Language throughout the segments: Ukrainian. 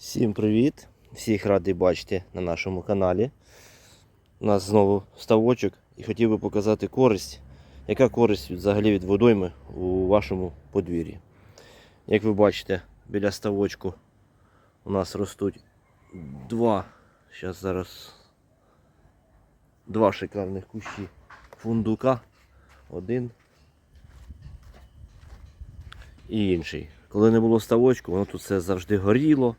Всім привіт! Всіх радий бачити на нашому каналі. У нас знову ставочок і хотів би показати користь. Яка користь взагалі від водойми у вашому подвір'ї? Як ви бачите, біля ставочку у нас ростуть два, зараз зараз два шикарних кущі фундука. Один і інший. Коли не було ставочку, воно тут все завжди горіло.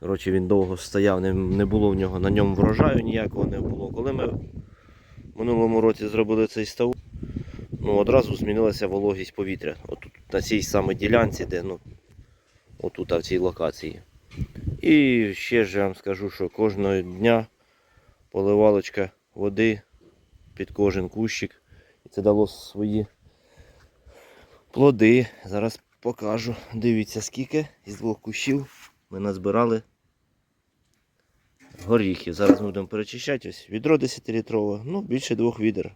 Коротше, він довго стояв, не, не було в нього на ньому врожаю ніякого не було. Коли ми в минулому році зробили цей ставок, ну, одразу змінилася вологість повітря. Отут на цій самій ділянці, де ну, отут в цій локації. І ще ж я вам скажу, що кожного дня поливалочка води під кожен кущик. І це дало свої плоди. Зараз покажу. Дивіться, скільки із двох кущів ми назбирали горіхів. Зараз ми будемо перечищати. Ось відро 10-літрове, ну більше двох відер.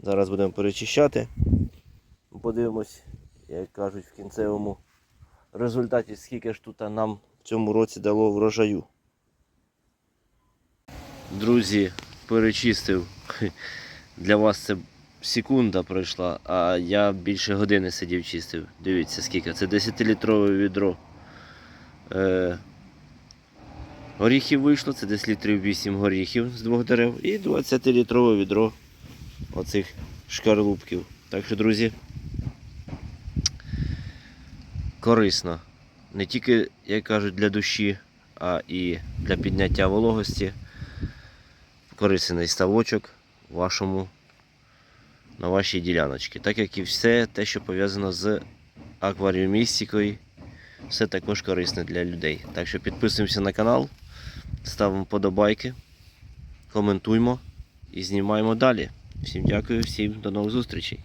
Зараз будемо перечищати. Подивимось, як кажуть, в кінцевому результаті, скільки ж тут нам в цьому році дало врожаю. Друзі, перечистив. Для вас це секунда пройшла, а я більше години сидів чистив. Дивіться скільки. Це 10-літрове відро. Е, горіхів вийшло, це десь літрів 8 горіхів з двох дерев. І 20-літрове відро оцих шкарлупків. Так що, друзі, корисно. Не тільки, як кажуть, для душі, а і для підняття вологості. Корисний ставочок вашому на вашій діляночці. Так як і все те, що пов'язано з акваріумістикою, все також корисне для людей. Так що підписуємося на канал, ставимо подобайки, коментуємо і знімаємо далі. Всім дякую, всім до нових зустрічей.